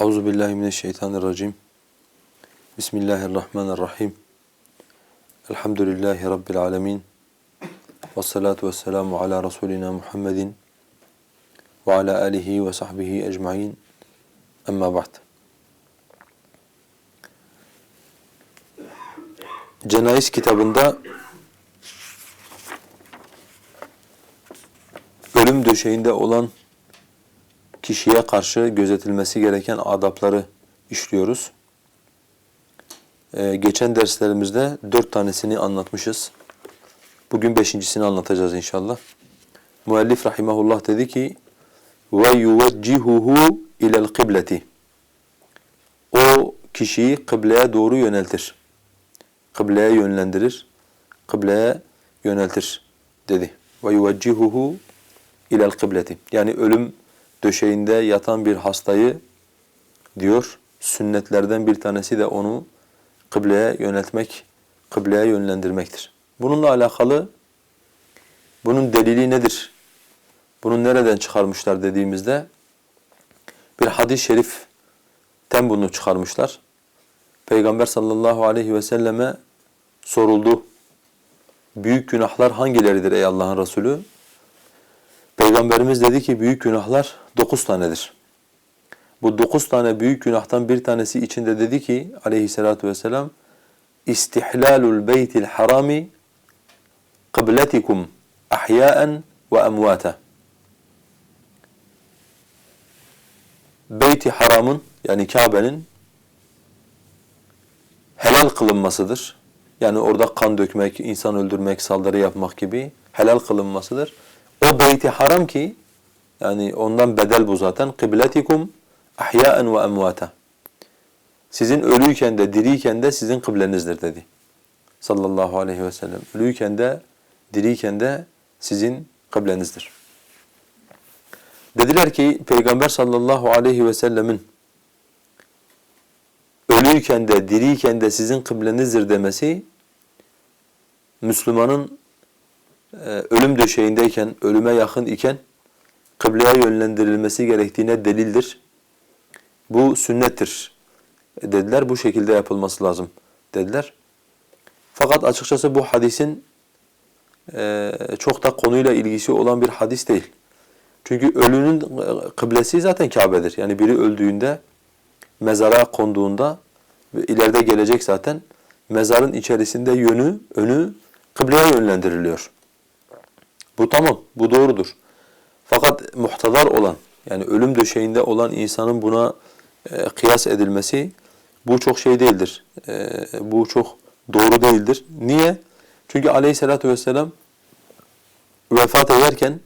Euzu billahi mineşşeytanirracim. Bismillahirrahmanirrahim. Elhamdülillahi rabbil alamin. Ves salatu vesselamu ala rasulina Muhammedin ve ala alihi ve sahbihi ecmaîn. Amma ba'd. Cenayiz kitabında ölüm döşeğinde olan kişiye karşı gözetilmesi gereken adapları işliyoruz. Ee, geçen derslerimizde dört tanesini anlatmışız. Bugün beşincisini anlatacağız inşallah. Müellif rahimahullah dedi ki yuveccihuhu ilel kıbleti. O kişiyi kıbleye doğru yöneltir. Kıbleye yönlendirir. Kıbleye yöneltir dedi. Yuveccihuhu ilel kıbleti. Yani ölüm döşeğinde yatan bir hastayı diyor sünnetlerden bir tanesi de onu kıbleye yöneltmek, kıbleye yönlendirmektir. Bununla alakalı bunun delili nedir? Bunu nereden çıkarmışlar dediğimizde bir hadis-i şeriften bunu çıkarmışlar. Peygamber sallallahu aleyhi ve selleme soruldu. Büyük günahlar hangileridir ey Allah'ın Resulü? Peygamberimiz dedi ki büyük günahlar dokuz tanedir. Bu dokuz tane büyük günahtan bir tanesi içinde dedi ki aleyhissalatu vesselam istihlalul beytil harami kıbletikum ahyaen ve emvata. Beyti haramın yani Kabe'nin helal kılınmasıdır. Yani orada kan dökmek, insan öldürmek, saldırı yapmak gibi helal kılınmasıdır. O beyti haram ki yani ondan bedel bu zaten. Kıbletikum ahyaen ve emvata. Sizin ölüyken de diriyken de sizin kıblenizdir dedi. Sallallahu aleyhi ve sellem. Ölüyken de diriyken de sizin kıblenizdir. Dediler ki Peygamber sallallahu aleyhi ve sellemin ölüyken de diriyken de sizin kıblenizdir demesi Müslümanın e, ölüm döşeğindeyken, ölüme yakın iken kıbleye yönlendirilmesi gerektiğine delildir. Bu sünnettir dediler. Bu şekilde yapılması lazım dediler. Fakat açıkçası bu hadisin e, çok da konuyla ilgisi olan bir hadis değil. Çünkü ölünün kıblesi zaten Kabe'dir. Yani biri öldüğünde, mezara konduğunda ileride gelecek zaten mezarın içerisinde yönü, önü kıbleye yönlendiriliyor. Bu tamam, bu doğrudur. Fakat muhtadar olan, yani ölüm döşeğinde olan insanın buna e, kıyas edilmesi bu çok şey değildir. E, bu çok doğru değildir. Niye? Çünkü aleyhissalatü vesselam vefat ederken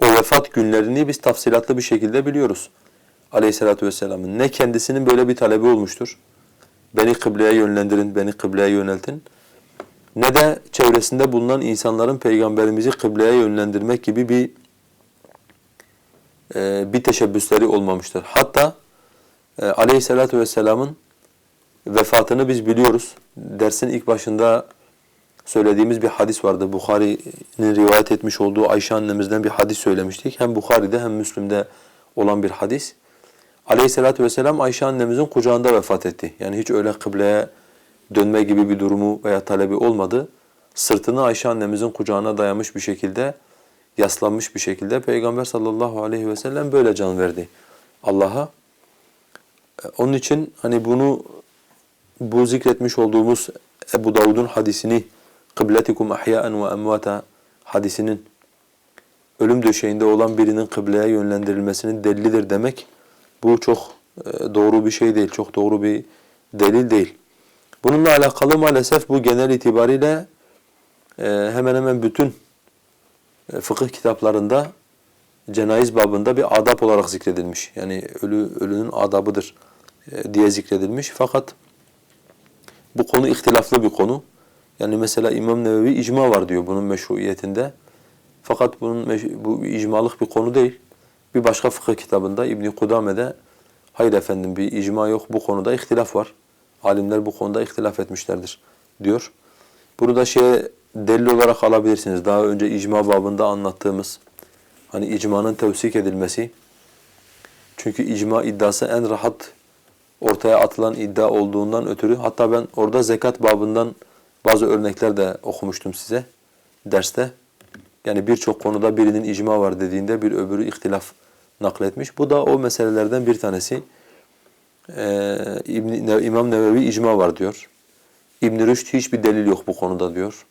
o vefat günlerini biz tafsilatlı bir şekilde biliyoruz. Aleyhissalatü vesselamın ne kendisinin böyle bir talebi olmuştur. Beni kıbleye yönlendirin, beni kıbleye yöneltin ne de çevresinde bulunan insanların peygamberimizi kıbleye yönlendirmek gibi bir e, bir teşebbüsleri olmamıştır. Hatta e, aleyhissalatu vesselamın vefatını biz biliyoruz. Dersin ilk başında söylediğimiz bir hadis vardı. Bukhari'nin rivayet etmiş olduğu Ayşe annemizden bir hadis söylemiştik. Hem Bukhari'de hem Müslim'de olan bir hadis. Aleyhissalatu vesselam Ayşe annemizin kucağında vefat etti. Yani hiç öyle kıbleye dönme gibi bir durumu veya talebi olmadı. Sırtını Ayşe annemizin kucağına dayamış bir şekilde, yaslanmış bir şekilde Peygamber sallallahu aleyhi ve sellem böyle can verdi Allah'a. Onun için hani bunu bu zikretmiş olduğumuz Ebu Davud'un hadisini kıbletikum ahyaen ve emvata hadisinin ölüm döşeğinde olan birinin kıbleye yönlendirilmesinin delilidir demek bu çok e, doğru bir şey değil, çok doğru bir delil değil. Bununla alakalı maalesef bu genel itibariyle e, hemen hemen bütün e, fıkıh kitaplarında cenayiz babında bir adab olarak zikredilmiş. Yani ölü ölünün adabıdır e, diye zikredilmiş. Fakat bu konu ihtilaflı bir konu. Yani mesela İmam Nevevi icma var diyor bunun meşruiyetinde. Fakat bunun bu icmalık bir konu değil. Bir başka fıkıh kitabında İbn Kudame'de hayır efendim bir icma yok bu konuda ihtilaf var. Alimler bu konuda ihtilaf etmişlerdir diyor. Bunu da şeye delil olarak alabilirsiniz. Daha önce icma babında anlattığımız hani icmanın tevsik edilmesi Çünkü icma iddiası en rahat ortaya atılan iddia olduğundan ötürü hatta ben orada zekat babından bazı örnekler de okumuştum size derste. Yani birçok konuda birinin icma var dediğinde bir öbürü ihtilaf nakletmiş. Bu da o meselelerden bir tanesi. Ee, İmam Nevevi icma var diyor. İbn Rüşd hiçbir delil yok bu konuda diyor.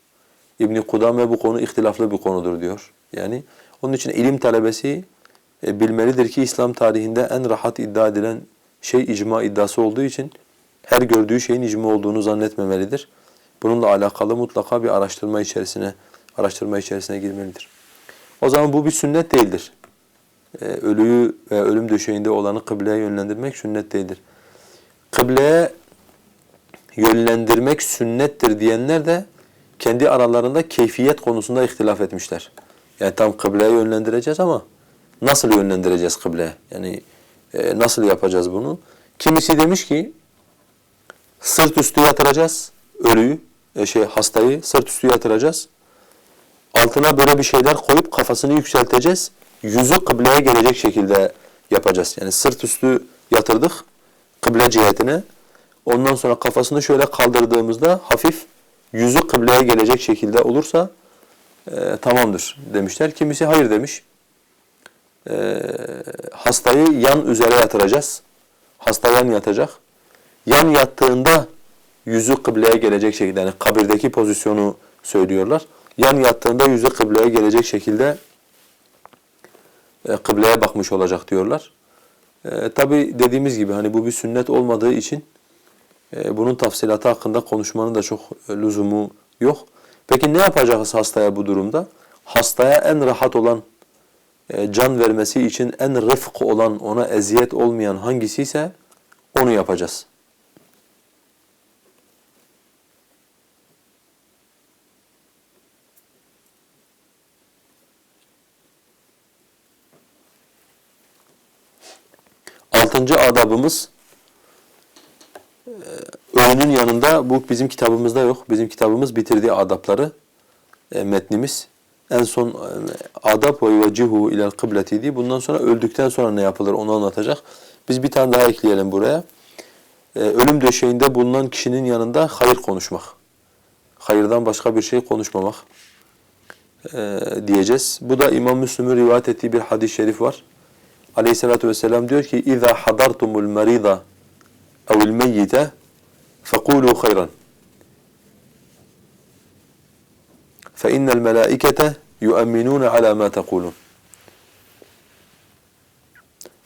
İbn Kudame bu konu ihtilaflı bir konudur diyor. Yani onun için ilim talebesi e, bilmelidir ki İslam tarihinde en rahat iddia edilen şey icma iddiası olduğu için her gördüğü şeyin icma olduğunu zannetmemelidir. Bununla alakalı mutlaka bir araştırma içerisine araştırma içerisine girmelidir. O zaman bu bir sünnet değildir. Ee, ölüyü ve ölüm döşeğinde olanı kıbleye yönlendirmek sünnet değildir. Kıbleye yönlendirmek sünnettir diyenler de kendi aralarında keyfiyet konusunda ihtilaf etmişler. Yani tam kıbleye yönlendireceğiz ama nasıl yönlendireceğiz kıbleye? Yani e, nasıl yapacağız bunu? Kimisi demiş ki sırt üstü yatıracağız ölüyü, e, şey hastayı sırt üstü yatıracağız. Altına böyle bir şeyler koyup kafasını yükselteceğiz. Yüzü kıbleye gelecek şekilde yapacağız. Yani sırt üstü yatırdık kıble cihetine. Ondan sonra kafasını şöyle kaldırdığımızda hafif yüzü kıbleye gelecek şekilde olursa e, tamamdır demişler. Kimisi hayır demiş. E, hastayı yan üzere yatıracağız. Hasta yan yatacak. Yan yattığında yüzü kıbleye gelecek şekilde yani kabirdeki pozisyonu söylüyorlar. Yan yattığında yüzü kıbleye gelecek şekilde e, kıbleye bakmış olacak diyorlar. E, Tabi dediğimiz gibi hani bu bir sünnet olmadığı için bunun tafsilatı hakkında konuşmanın da çok e, lüzumu yok. Peki ne yapacağız hastaya bu durumda? Hastaya en rahat olan, e, can vermesi için en rıfk olan, ona eziyet olmayan hangisi ise onu yapacağız. Altıncı adabımız e, yanında bu bizim kitabımızda yok. Bizim kitabımız bitirdiği adapları e, metnimiz. En son e, adab ve yuvacihu ilel kıbletiydi. Bundan sonra öldükten sonra ne yapılır onu anlatacak. Biz bir tane daha ekleyelim buraya. E, ölüm döşeğinde bulunan kişinin yanında hayır konuşmak. Hayırdan başka bir şey konuşmamak e, diyeceğiz. Bu da İmam Müslüm'ün rivayet ettiği bir hadis-i şerif var. Aleyhissalatu vesselam diyor ki: "İza hadartumul merida ev'l meyyite فَقُولُوا خَيْرًا. فَاِنَّ الْمَلَائِكَةَ يُؤَمِّنُونَ عَلَى مَا تَقُولُونَ.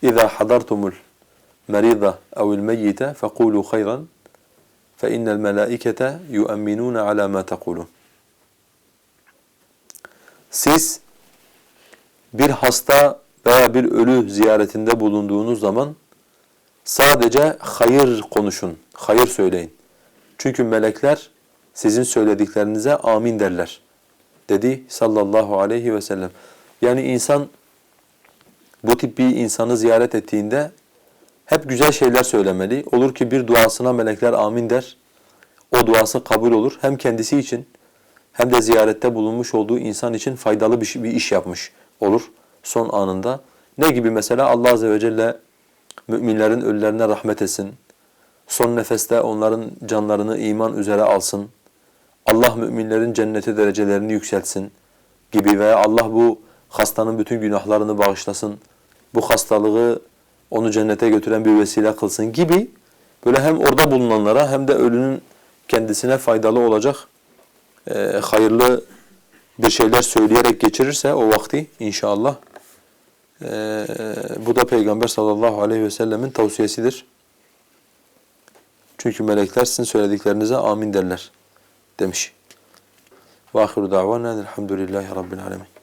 اِذَا حَضَرْتُمُ الْمَرِيضَ اَوْ الْمَيِّتَ فَقُولُوا خَيْرًا فَاِنَّ الْمَلَائِكَةَ يُؤَمِّنُونَ عَلَى مَا تَقُولُونَ. Siz bir hasta veya bir ölü ziyaretinde bulunduğunuz zaman sadece hayır konuşun, hayır söyleyin. Çünkü melekler sizin söylediklerinize amin derler. Dedi sallallahu aleyhi ve sellem. Yani insan bu tip bir insanı ziyaret ettiğinde hep güzel şeyler söylemeli. Olur ki bir duasına melekler amin der. O duası kabul olur. Hem kendisi için hem de ziyarette bulunmuş olduğu insan için faydalı bir, bir iş yapmış olur son anında. Ne gibi mesela Allah Azze ve Celle müminlerin ölülerine rahmet etsin. Son nefeste onların canlarını iman üzere alsın. Allah müminlerin cenneti derecelerini yükseltsin gibi veya Allah bu hastanın bütün günahlarını bağışlasın. Bu hastalığı onu cennete götüren bir vesile kılsın gibi böyle hem orada bulunanlara hem de ölünün kendisine faydalı olacak e, hayırlı bir şeyler söyleyerek geçirirse o vakti inşallah ee, bu da Peygamber sallallahu aleyhi ve sellemin tavsiyesidir. Çünkü melekler sizin söylediklerinize amin derler demiş. Ve ahiru davana elhamdülillahi rabbil alemin.